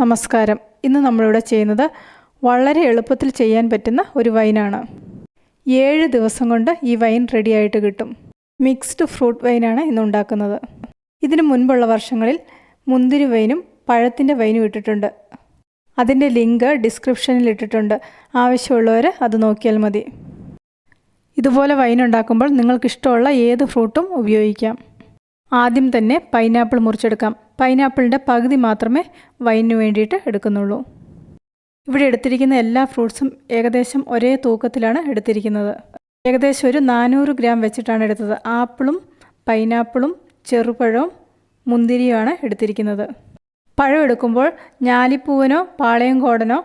നമസ്കാരം. ഇന്ന് നമ്മളിവിടെ ചെയ്യുന്നത് വളരെ എളുപ്പത്തിൽ ചെയ്യാൻ പറ്റുന്ന ഒരു വൈനാണ്. ഏഴ് ദിവസം കൊണ്ട് ഈ വൈൻ റെഡിയായിട്ട് കിട്ടും. മിക്സ്ഡ് ഫ്രൂട്ട് വൈനാണ് ഇന്ന് ഉണ്ടാക്കുന്നത്. ഇതിന് മുൻപുള്ള വർഷങ്ങളിൽ മുന്തിരി വൈനും പഴത്തിന്റെ വൈനും ഇട്ടിട്ടുണ്ട്. അതിന്റെ ലിങ്ക് ഡിസ്ക്രിപ്ഷനിൽ ഇട്ടിട്ടുണ്ട്. ആവശ്യമുള്ളവർ അത് നോക്കിയാൽ മതി. ഇതുപോലെ വൈൻ ഉണ്ടാക്കുമ്പോൾ നിങ്ങൾക്കിഷ്ടമുള്ള ഏത് ഫ്രൂട്ടും ഉപയോഗിക്കാം. ആദ്യം തന്നെ പൈനാപ്പിൾ മുറിച്ചെടുക്കാം. പൈനാപ്പിളിന്റെ പകുതി മാത്രമേ വൈനിന് വേണ്ടിയിട്ട് എടുക്കുന്നുള്ളൂ. ഇവിടെ എടുത്തിരിക്കുന്ന എല്ലാ ഫ്രൂട്ട്സും ഏകദേശം ഒരേ തൂക്കത്തിലാണ് എടുത്തിരിക്കുന്നത്. ഏകദേശം ഒരു നാനൂറ് ഗ്രാം വെച്ചിട്ടാണ് എടുത്തത്. ആപ്പിളും പൈനാപ്പിളും ചെറുപഴവും മുന്തിരിയുമാണ് എടുത്തിരിക്കുന്നത്. പഴം എടുക്കുമ്പോൾ ഞാലിപ്പൂവനോ പാളയംകോടനോ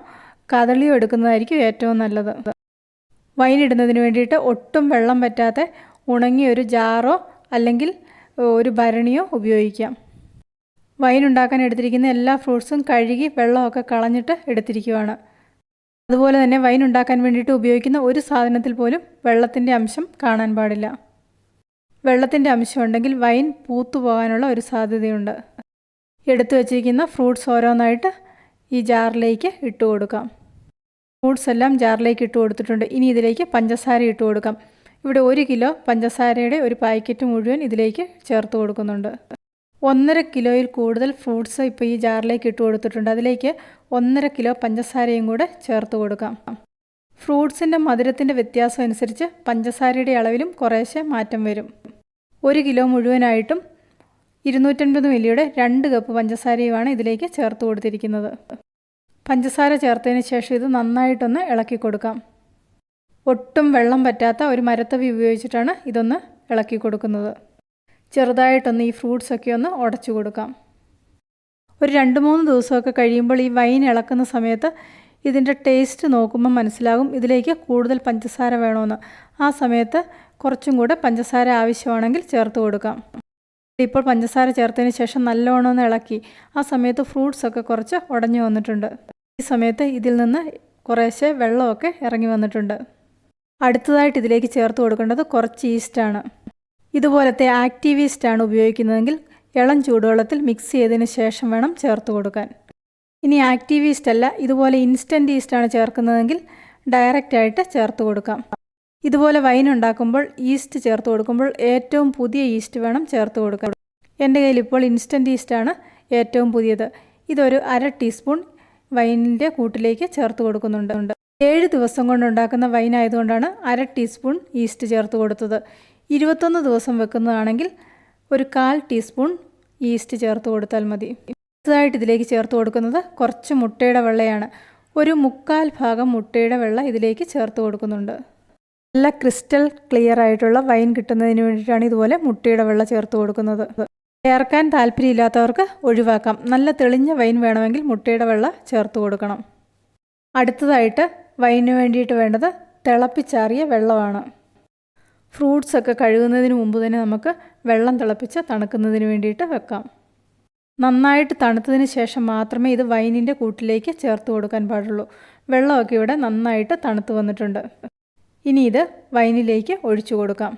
കദളിയോ എടുക്കുന്നതായിരിക്കും ഏറ്റവും നല്ലത്. വൈൻ ഇടുന്നതിന് വേണ്ടിയിട്ട് ഒട്ടും വെള്ളം പറ്റാത്ത ഉണങ്ങിയ ഒരു ജാറോ അല്ലെങ്കിൽ ഒരു ഭരണിയോ ഉപയോഗിക്കാം. വൈൻ ഉണ്ടാക്കാൻ എടുത്തിരിക്കുന്ന എല്ലാ ഫ്രൂട്ട്സും കഴുകി വെള്ളമൊക്കെ കളഞ്ഞിട്ട് എടുത്തിരിക്കുവാണ്. അതുപോലെ തന്നെ വൈൻ ഉണ്ടാക്കാൻ വേണ്ടിയിട്ട് ഉപയോഗിക്കുന്ന ഒരു സാധനത്തിൽ പോലും വെള്ളത്തിന്റെ അംശം കാണാൻ പാടില്ല. വെള്ളത്തിന്റെ അംശം ഉണ്ടെങ്കിൽ വൈൻ പൂത്തു പോകാനുള്ള ഒരു സാധ്യതയുണ്ട്. എടുത്തു വച്ചിരിക്കുന്ന ഫ്രൂട്ട്സ് ഓരോന്നായിട്ട് ഈ ജാറിലേക്ക് ഇട്ട് കൊടുക്കാം. ഫ്രൂട്ട്സ് എല്ലാം ജാറിലേക്ക് ഇട്ട് കൊടുത്തിട്ടുണ്ട്. ഇനി ഇതിലേക്ക് പഞ്ചസാര ഇട്ട് കൊടുക്കാം. ഇവിടെ ഒരു കിലോ പഞ്ചസാരയുടെ ഒരു പാക്കറ്റ് മുഴുവൻ ഇതിലേക്ക് ചേർത്ത് കൊടുക്കുന്നുണ്ട്. ഒന്നര കിലോയിൽ കൂടുതൽ ഫ്രൂട്ട്സ് ഇപ്പോൾ ഈ ജാറിലേക്ക് ഇട്ട് കൊടുത്തിട്ടുണ്ട്. അതിലേക്ക് ഒന്നര കിലോ പഞ്ചസാരയും കൂടെ ചേർത്ത് കൊടുക്കാം. ഫ്രൂട്ട്സിന്റെ മധുരത്തിന്റെ വ്യത്യാസം അനുസരിച്ച് പഞ്ചസാരയുടെ അളവിലും കുറേശ്ശെ മാറ്റം വരും. ഒരു കിലോ മുഴുവനായിട്ടും ഇരുന്നൂറ്റൻപത് മില്ലിയുടെ രണ്ട് കപ്പ് പഞ്ചസാരയുമാണ് ഇതിലേക്ക് ചേർത്ത് കൊടുത്തിരിക്കുന്നത്. പഞ്ചസാര ചേർത്തതിന് ശേഷം ഇത് നന്നായിട്ടൊന്ന് ഇളക്കി കൊടുക്കാം. ഒട്ടും വെള്ളം പറ്റാത്ത ഒരു മരത്തവി ഉപയോഗിച്ചിട്ടാണ് ഇതൊന്ന് ഇളക്കി കൊടുക്കുന്നത്. ചെറുതായിട്ടൊന്ന് ഈ ഫ്രൂട്ട്സൊക്കെ ഒന്ന് ഉടച്ചു കൊടുക്കാം. ഒരു രണ്ട് മൂന്ന് ദിവസമൊക്കെ കഴിയുമ്പോൾ ഈ വൈൻ ഇളക്കുന്ന സമയത്ത് ഇതിന്റെ ടേസ്റ്റ് നോക്കുമ്പോൾ മനസ്സിലാകും ഇതിലേക്ക് കൂടുതൽ പഞ്ചസാര വേണമെന്ന് ആ സമയത്ത് കുറച്ചും കൂടെ പഞ്ചസാര ആവശ്യമാണെങ്കിൽ ചേർത്ത് കൊടുക്കാം. ഇപ്പോൾ പഞ്ചസാര ചേർത്തതിന് ശേഷം നല്ലോണം ഒന്ന് ഇളക്കി ആ സമയത്ത് ഫ്രൂട്ട്സൊക്കെ കുറച്ച് ഉടഞ്ഞു വന്നിട്ടുണ്ട്. ഈ സമയത്ത് ഇതിൽ നിന്ന് കുറേശ്ശെ വെള്ളമൊക്കെ ഇറങ്ങി വന്നിട്ടുണ്ട്. അടുത്തതായിട്ട് ഇതിലേക്ക് ചേർത്ത് കൊടുക്കേണ്ടത് കുറച്ച് ഈസ്റ്റാണ്. ഇതുപോലത്തെ ആക്ടിവിസ്റ്റ് ആണ് ഉപയോഗിക്കുന്നതെങ്കിൽ ഇളം ചൂടുവെള്ളത്തിൽ മിക്സ് ചെയ്തതിന് ശേഷം വേണം ചേർത്ത് കൊടുക്കാൻ. ഇനി ആക്ടിവിസ്റ്റ് അല്ല ഇതുപോലെ ഇൻസ്റ്റന്റ് ഈസ്റ്റാണ് ചേർക്കുന്നതെങ്കിൽ ഡയറക്റ്റായിട്ട് ചേർത്ത് കൊടുക്കാം. ഇതുപോലെ വൈൻ ഉണ്ടാക്കുമ്പോൾ ഈസ്റ്റ് ചേർത്ത് കൊടുക്കുമ്പോൾ ഏറ്റവും പുതിയ ഈസ്റ്റ് വേണം ചേർത്ത് കൊടുക്കാൻ. എന്റെ കയ്യിൽ ഇപ്പോൾ ഇൻസ്റ്റന്റ് ഈസ്റ്റാണ് ഏറ്റവും പുതിയത്. ഇതൊരു അര ടീസ്പൂൺ വൈനിന്റെ കൂട്ടിലേക്ക് ചേർത്ത് കൊടുക്കുന്നുണ്ട്. ഏഴ് ദിവസം കൊണ്ടുണ്ടാക്കുന്ന വൈൻ ആയതുകൊണ്ടാണ് അര ടീസ്പൂൺ ഈസ്റ്റ് ചേർത്ത് കൊടുത്തത്. ഇരുപത്തൊന്ന് ദിവസം വെക്കുന്നതാണെങ്കിൽ ഒരു കാൽ ടീസ്പൂൺ ഈസ്റ്റ് ചേർത്ത് കൊടുത്താൽ മതി. അടുത്തതായിട്ട് ഇതിലേക്ക് ചേർത്ത് കൊടുക്കുന്നത് കുറച്ച് മുട്ടയുടെ വെള്ളയാണ്. ഒരു മുക്കാൽ ഭാഗം മുട്ടയുടെ വെള്ള ഇതിലേക്ക് ചേർത്ത് കൊടുക്കുന്നുണ്ട്. നല്ല ക്രിസ്റ്റൽ ക്ലിയർ ആയിട്ടുള്ള വൈൻ കിട്ടുന്നതിന് വേണ്ടിയിട്ടാണ് ഇതുപോലെ മുട്ടയുടെ വെള്ള ചേർത്ത് കൊടുക്കുന്നത്. ചേർക്കാൻ താല്പര്യമില്ലാത്തവർക്ക് ഒഴിവാക്കാം. നല്ല തെളിഞ്ഞ വൈൻ വേണമെങ്കിൽ മുട്ടയുടെ വെള്ള ചേർത്ത് കൊടുക്കണം. അടുത്തതായിട്ട് വൈനിന് വേണ്ടിയിട്ട് വേണ്ടത് തിളപ്പിച്ചാറിയ വെള്ളമാണ്. ഫ്രൂട്ട്സ് ഒക്കെ കഴുകുന്നതിന് മുമ്പ് തന്നെ നമുക്ക് വെള്ളം തിളപ്പിച്ച് തണുക്കുന്നതിന് വേണ്ടിയിട്ട് വെക്കാം. നന്നായിട്ട് തണുത്തതിന് ശേഷം മാത്രമേ ഇത് വൈനിന്റെ കൂട്ടിലേക്ക് ചേർത്ത് കൊടുക്കാൻ പാടുള്ളൂ. വെള്ളമൊക്കെ ഇവിടെ നന്നായിട്ട് തണുത്ത് വന്നിട്ടുണ്ട്. ഇനി ഇത് വൈനിലേക്ക് ഒഴിച്ചു കൊടുക്കാം.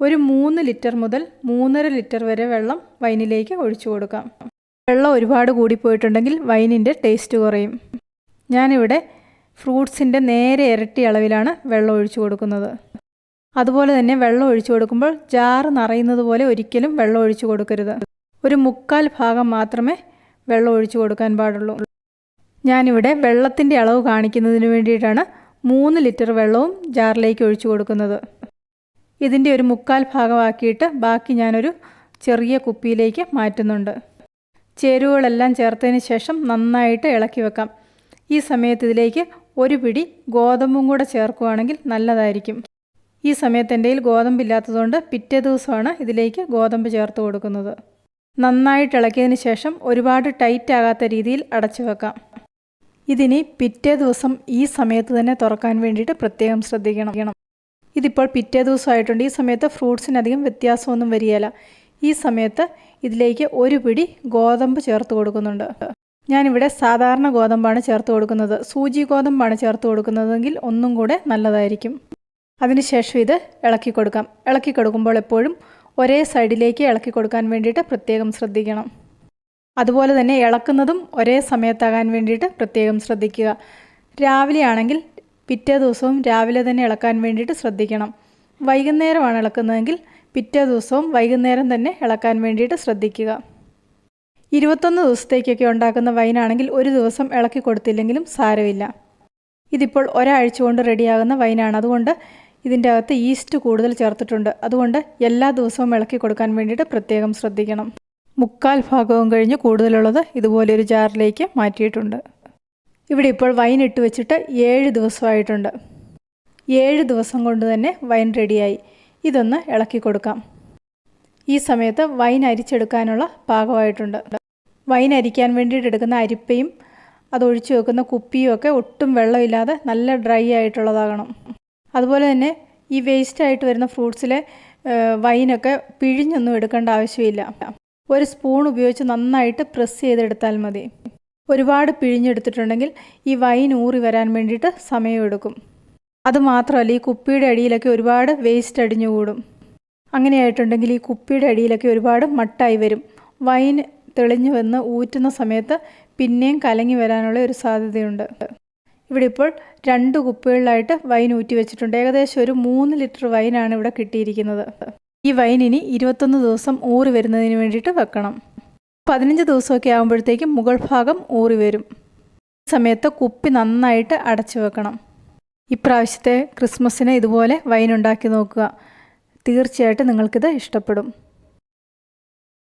ഒരു മൂന്ന് ലിറ്റർ മുതൽ മൂന്നര ലിറ്റർ വരെ വെള്ളം വൈനിലേക്ക് ഒഴിച്ചു കൊടുക്കാം. വെള്ളം ഒരുപാട് കൂടിപ്പോയിട്ടുണ്ടെങ്കിൽ വൈനിന്റെ ടേസ്റ്റ് കുറയും. ഞാനിവിടെ ഫ്രൂട്ട്സിന്റെ നേരെ ഇരട്ടി അളവിലാണ് വെള്ളം ഒഴിച്ചു കൊടുക്കുന്നത്. അതുപോലെ തന്നെ വെള്ളം ഒഴിച്ചു കൊടുക്കുമ്പോൾ ജാറ് നിറയുന്നത് പോലെ ഒരിക്കലും വെള്ളം ഒഴിച്ചു കൊടുക്കരുത്. ഒരു മുക്കാൽ ഭാഗം മാത്രമേ വെള്ളം ഒഴിച്ചു കൊടുക്കാൻ പാടുള്ളൂ. ഞാനിവിടെ വെള്ളത്തിന്റെ അളവ് കാണിക്കുന്നതിന് വേണ്ടിയിട്ടാണ് മൂന്ന് ലിറ്റർ വെള്ളവും ജാറിലേക്ക് ഒഴിച്ചു കൊടുക്കുന്നത്. ഇതിന്റെ ഒരു മുക്കാൽ ഭാഗമാക്കിയിട്ട് ബാക്കി ഞാനൊരു ചെറിയ കുപ്പിയിലേക്ക് മാറ്റുന്നുണ്ട്. ചേരുവകളെല്ലാം ചേർത്തതിന് ശേഷം നന്നായിട്ട് ഇളക്കി വെക്കാം. ഈ സമയത്ത് ഇതിലേക്ക് ഒരു പിടി ഗോതമ്പും കൂടെ ചേർക്കുകയാണെങ്കിൽ നല്ലതായിരിക്കും. ഈ സമയത്ത് എന്റെ കയ്യിൽ ഗോതമ്പില്ലാത്തതുകൊണ്ട് പിറ്റേ ദിവസമാണ് ഇതിലേക്ക് ഗോതമ്പ് ചേർത്ത് കൊടുക്കുന്നത്. നന്നായിട്ട് ഇളക്കിയതിന് ശേഷം ഒരുപാട് ടൈറ്റ് ആകാത്ത രീതിയിൽ അടച്ചു വെക്കാം. ഇതിനി പിറ്റേ ദിവസം ഈ സമയത്ത് തന്നെ തുറക്കാൻ വേണ്ടിയിട്ട് പ്രത്യേകം ശ്രദ്ധിക്കണം. ഇതിപ്പോൾ പിറ്റേ ദിവസമായിട്ടുണ്ട് ഈ സമയത്ത് ഫ്രൂട്ട്സിനധികം വ്യത്യാസമൊന്നും വരികയില്ല. ഈ സമയത്ത് ഇതിലേക്ക് ഒരു പിടി ഗോതമ്പ് ചേർത്ത് കൊടുക്കുന്നുണ്ട്. ഞാനിവിടെ സാധാരണ ഗോതമ്പാണ് ചേർത്ത് കൊടുക്കുന്നത്. സൂചി ഗോതമ്പാണ് ചേർത്ത് കൊടുക്കുന്നതെങ്കിൽ ഒന്നും കൂടെ നല്ലതായിരിക്കും. അതിനുശേഷം ഇത് ഇളക്കി കൊടുക്കാം. ഇളക്കി കൊടുക്കുമ്പോൾ എപ്പോഴും ഒരേ സൈഡിലേക്ക് ഇളക്കി കൊടുക്കാൻ വേണ്ടിയിട്ട് പ്രത്യേകം ശ്രദ്ധിക്കണം. അതുപോലെ തന്നെ ഇളക്കുന്നതും ഒരേ സമയത്താകാൻ വേണ്ടിയിട്ട് പ്രത്യേകം ശ്രദ്ധിക്കുക. രാവിലെ ആണെങ്കിൽ പിറ്റേ ദിവസവും രാവിലെ തന്നെ ഇളക്കാൻ വേണ്ടിയിട്ട് ശ്രദ്ധിക്കണം. വൈകുന്നേരമാണ് ഇളക്കുന്നതെങ്കിൽ പിറ്റേ ദിവസവും വൈകുന്നേരം തന്നെ ഇളക്കാൻ വേണ്ടിയിട്ട് ശ്രദ്ധിക്കുക. ഇരുപത്തൊന്ന് ദിവസത്തേക്കൊക്കെ ഉണ്ടാക്കുന്ന വൈനാണെങ്കിൽ ഒരു ദിവസം ഇളക്കി കൊടുത്തില്ലെങ്കിലും സാരമില്ല. ഇതിപ്പോൾ ഒരാഴ്ച കൊണ്ട് റെഡിയാകുന്ന വൈനാണ്. അതുകൊണ്ട് ഇതിന്റെ അകത്ത് ഈസ്റ്റ് കൂടുതൽ ചേർത്തിട്ടുണ്ട്. അതുകൊണ്ട് എല്ലാ ദിവസവും ഇളക്കി കൊടുക്കാൻ വേണ്ടിയിട്ട് പ്രത്യേകം ശ്രദ്ധിക്കണം. മുക്കാൽ ഭാഗവും കഴിഞ്ഞ് കൂടുതലുള്ളത് ഇതുപോലെ ഒരു ജാറിലേക്ക് മാറ്റിയിട്ടുണ്ട്. ഇവിടെ ഇപ്പോൾ വൈൻ ഇട്ട് വെച്ചിട്ട് ഏഴ് ദിവസമായിട്ടുണ്ട്. ഏഴ് ദിവസം കൊണ്ട് തന്നെ വൈൻ റെഡിയായി. ഇതൊന്ന് ഇളക്കി കൊടുക്കാം. ഈ സമയത്ത് വൈൻ അരിച്ചെടുക്കാനുള്ള പാകമായിട്ടുണ്ട്. വൈൻ അരിക്കാൻ വേണ്ടിയിട്ട് എടുക്കുന്ന അരിപ്പയും അതൊഴിച്ചു വെക്കുന്ന കുപ്പിയും ഒക്കെ ഒട്ടും വെള്ളമില്ലാതെ നല്ല ഡ്രൈ ആയിട്ടുള്ളതാകണം. അതുപോലെ തന്നെ ഈ വേസ്റ്റ് ആയിട്ട് വരുന്ന ഫ്രൂട്ട്സിലെ വൈനൊക്കെ പിഴിഞ്ഞൊന്നും എടുക്കേണ്ട ആവശ്യമില്ല. ഒരു സ്പൂൺ ഉപയോഗിച്ച് നന്നായിട്ട് പ്രസ് ചെയ്തെടുത്താൽ മതി. ഒരുപാട് പിഴിഞ്ഞെടുത്തിട്ടുണ്ടെങ്കിൽ ഈ വൈൻ ഊറി വരാൻ വേണ്ടിയിട്ട് സമയമെടുക്കും അതുമാത്രമല്ല ഈ കുപ്പിയുടെ അടിയിലൊക്കെ ഒരുപാട് വേസ്റ്റ് അടിഞ്ഞുകൂടും അങ്ങനെയായിട്ടുണ്ടെങ്കിൽ ഈ കുപ്പിയുടെ അടിയിലൊക്കെ ഒരുപാട് മട്ടായി വരും. വൈൻ തെളിഞ്ഞു വന്ന് ഊറ്റുന്ന സമയത്ത് പിന്നെയും കലങ്ങി വരാനുള്ള ഒരു സാധ്യതയുണ്ട്. ഇവിടെ ഇപ്പോൾ രണ്ട് കുപ്പികളിലായിട്ട് വൈൻ ഊറ്റി വെച്ചിട്ടുണ്ട്. ഏകദേശം ഒരു മൂന്ന് ലിറ്റർ വൈനാണ് ഇവിടെ കിട്ടിയിരിക്കുന്നത്. ഈ വൈൻ ഇനി ഇരുപത്തൊന്ന് ദിവസം ഊറി വരുന്നതിന് വേണ്ടിയിട്ട് വെക്കണം. പതിനഞ്ച് ദിവസമൊക്കെ ആകുമ്പോഴത്തേക്കും മുകൾ ഭാഗം ഊറി വരും. സമയത്ത് കുപ്പി നന്നായിട്ട് അടച്ചു വെക്കണം. ഇപ്രാവശ്യത്തെ ക്രിസ്മസിന് ഇതുപോലെ വൈൻ ഉണ്ടാക്കി നോക്കുക. തീർച്ചയായിട്ടും നിങ്ങൾക്കിത് ഇഷ്ടപ്പെടും.